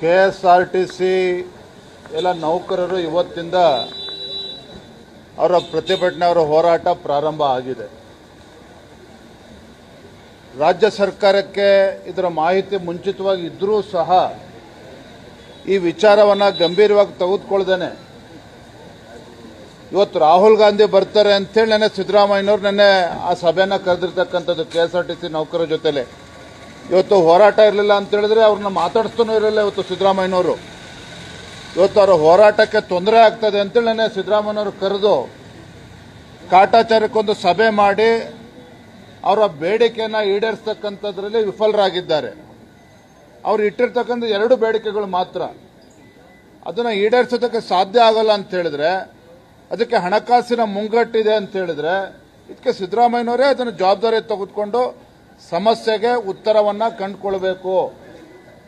K S R T C ಎಲ್ಲ ನೌಕರರು ಇವತ್ತಿಂದ ಅವರ ಪ್ರತಿಭಟನೆ, ಅವರ ಹೋರಾಟ ಪ್ರಾರಂಭ ಆಗಿದೆ. ರಾಜ್ಯ ಸರ್ಕಾರಕ್ಕೆ ಇದರ ಮಾಹಿತಿ ಮುಂಚಿತವಾಗಿ ಇದ್ದರೂ ಸಹ ಈ ವಿಚಾರವನ್ನು ಗಂಭೀರವಾಗಿ ತೆಗೆದುಕೊಳ್ದೇನೆ. ಇವತ್ತು ರಾಹುಲ್ ಗಾಂಧಿ ಬರ್ತಾರೆ ಅಂತೇಳಿ ನೆನೆ ಸಿದ್ದರಾಮಯ್ಯನವ್ರು ನೆನ್ನೆ ಆ ಸಭೆಯನ್ನು ಕರೆದಿರ್ತಕ್ಕಂಥದ್ದು K S R T C ನೌಕರರ ಜೊತೆಲೆ. ಇವತ್ತು ಹೋರಾಟ ಇರಲಿಲ್ಲ ಅಂತ ಹೇಳಿದ್ರೆ ಅವ್ರನ್ನ ಮಾತಾಡಿಸ್ತಾನೂ ಇರಲಿಲ್ಲ ಇವತ್ತು ಸಿದ್ದರಾಮಯ್ಯನವರು. ಇವತ್ತು ಅವರ ಹೋರಾಟಕ್ಕೆ ತೊಂದರೆ ಆಗ್ತದೆ ಅಂತೇಳಿ ಸಿದ್ದರಾಮಯ್ಯನವರು ಕರೆದು ಕಾಟಾಚಾರಕ್ಕೊಂದು ಸಭೆ ಮಾಡಿ ಅವರ ಬೇಡಿಕೆಯನ್ನು ಈಡೇರಿಸ್ತಕ್ಕಂಥದ್ರಲ್ಲಿ ವಿಫಲರಾಗಿದ್ದಾರೆ. ಅವ್ರು ಇಟ್ಟಿರ್ತಕ್ಕಂಥ ಎರಡು ಬೇಡಿಕೆಗಳು ಮಾತ್ರ. ಅದನ್ನು ಈಡೇರಿಸೋದಕ್ಕೆ ಸಾಧ್ಯ ಆಗಲ್ಲ ಅಂತ ಹೇಳಿದ್ರೆ, ಅದಕ್ಕೆ ಹಣಕಾಸಿನ ಮುಂಗಟ್ಟಿದೆ ಅಂತ ಹೇಳಿದ್ರೆ, ಇದಕ್ಕೆ ಸಿದ್ದರಾಮಯ್ಯನವರೇ ಅದನ್ನು ಜವಾಬ್ದಾರಿ ತೆಗೆದುಕೊಂಡು ಸಮಸ್ಯೆಗೆ ಉತ್ತರವನ್ನು ಕಂಡುಕೊಳ್ಬೇಕು,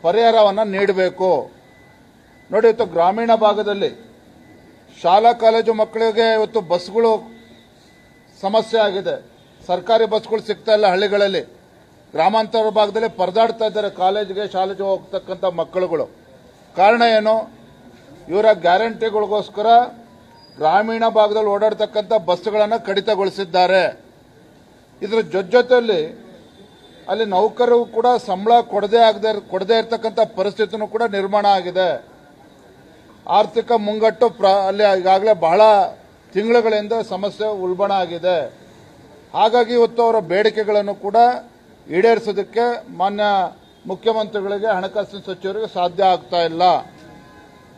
ಪರಿಹಾರವನ್ನು ನೀಡಬೇಕು. ನೋಡಿ, ಇವತ್ತು ಗ್ರಾಮೀಣ ಭಾಗದಲ್ಲಿ ಶಾಲಾ ಕಾಲೇಜು ಮಕ್ಕಳಿಗೆ ಇವತ್ತು ಬಸ್ಗಳು ಸಮಸ್ಯೆ ಆಗಿದೆ. ಸರ್ಕಾರಿ ಬಸ್ಗಳು ಸಿಗ್ತಾ ಇಲ್ಲ ಹಳ್ಳಿಗಳಲ್ಲಿ. ಗ್ರಾಮಾಂತರ ಭಾಗದಲ್ಲಿ ಪರದಾಡ್ತಾ ಇದ್ದಾರೆ ಕಾಲೇಜಿಗೆ, ಶಾಲೆಗೆ ಹೋಗ್ತಕ್ಕಂಥ ಮಕ್ಕಳುಗಳು. ಕಾರಣ ಏನು? ಇವರ ಗ್ಯಾರಂಟಿಗಳಿಗೋಸ್ಕರ ಗ್ರಾಮೀಣ ಭಾಗದಲ್ಲಿ ಓಡಾಡ್ತಕ್ಕಂಥ ಬಸ್ಗಳನ್ನು ಕಡಿತಗೊಳಿಸಿದ್ದಾರೆ. ಇದರ ಜೊತೆಯಲ್ಲಿ ಅಲ್ಲಿ ನೌಕರರು ಕೂಡ ಸಂಬಳ ಕೊಡದೇ ಆಗದೆ ಕೊಡದೇ ಇರತಕ್ಕಂಥ ಪರಿಸ್ಥಿತಿನೂ ಕೂಡ ನಿರ್ಮಾಣ ಆಗಿದೆ. ಆರ್ಥಿಕ ಮುಂಗಟ್ಟು ಪ್ರ, ಅಲ್ಲಿ ಈಗಾಗಲೇ ಬಹಳ ತಿಂಗಳುಗಳಿಂದ ಸಮಸ್ಯೆ ಉಲ್ಬಣ ಆಗಿದೆ. ಹಾಗಾಗಿ ಇವತ್ತು ಅವರ ಬೇಡಿಕೆಗಳನ್ನು ಕೂಡ ಈಡೇರಿಸೋದಕ್ಕೆ ಮಾನ್ಯ ಮುಖ್ಯಮಂತ್ರಿಗಳಿಗೆ, ಹಣಕಾಸಿನ ಸಚಿವರಿಗೆ ಸಾಧ್ಯ ಆಗ್ತಾ ಇಲ್ಲ.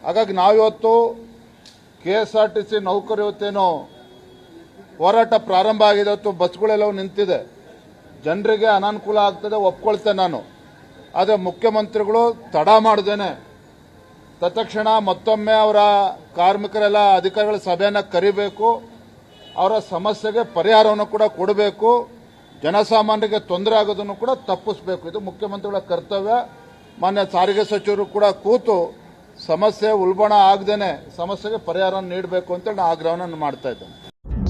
ಹಾಗಾಗಿ ನಾವಿವತ್ತು K S R T C ನೌಕರಿ ಇವತ್ತೇನು ಹೋರಾಟ ಪ್ರಾರಂಭ ಆಗಿದೆ. ಇವತ್ತು ಬಸ್ಗಳೆಲ್ಲವೂ ನಿಂತಿದೆ. ಜನರಿಗೆ ಅನಾನುಕೂಲ ಆಗ್ತದೆ, ಒಪ್ಕೊಳ್ತೇನೆ ನಾನು. ಆದರೆ ಮುಖ್ಯಮಂತ್ರಿಗಳು ತಡ ಮಾಡ್ದೇನೆ. ತತ್ಕ್ಷಣ ಮತ್ತೊಮ್ಮೆ ಅವರ ಕಾರ್ಮಿಕರೆಲ್ಲ ಅಧಿಕಾರಿಗಳ ಸಭೆಯನ್ನು ಕರಿಬೇಕು. ಅವರ ಸಮಸ್ಯೆಗೆ ಪರಿಹಾರವನ್ನು ಕೂಡ ಕೊಡಬೇಕು. ಜನಸಾಮಾನ್ಯರಿಗೆ ತೊಂದರೆ ಆಗೋದನ್ನು ಕೂಡ ತಪ್ಪಿಸಬೇಕು. ಇದು ಮುಖ್ಯಮಂತ್ರಿಗಳ ಕರ್ತವ್ಯ. ಮಾನ್ಯ ಸಾರಿಗೆ ಸಚಿವರು ಕೂಡ ಕೂತು ಸಮಸ್ಯೆ ಉಲ್ಬಣ ಆಗದೇನೆ, ಸಮಸ್ಯೆಗೆ ಪರಿಹಾರ ನೀಡಬೇಕು ಅಂತೇಳಿ ನಾನು ಆಗ್ರಹವನ್ನು ಮಾಡ್ತಾ ಇದ್ದೇನೆ.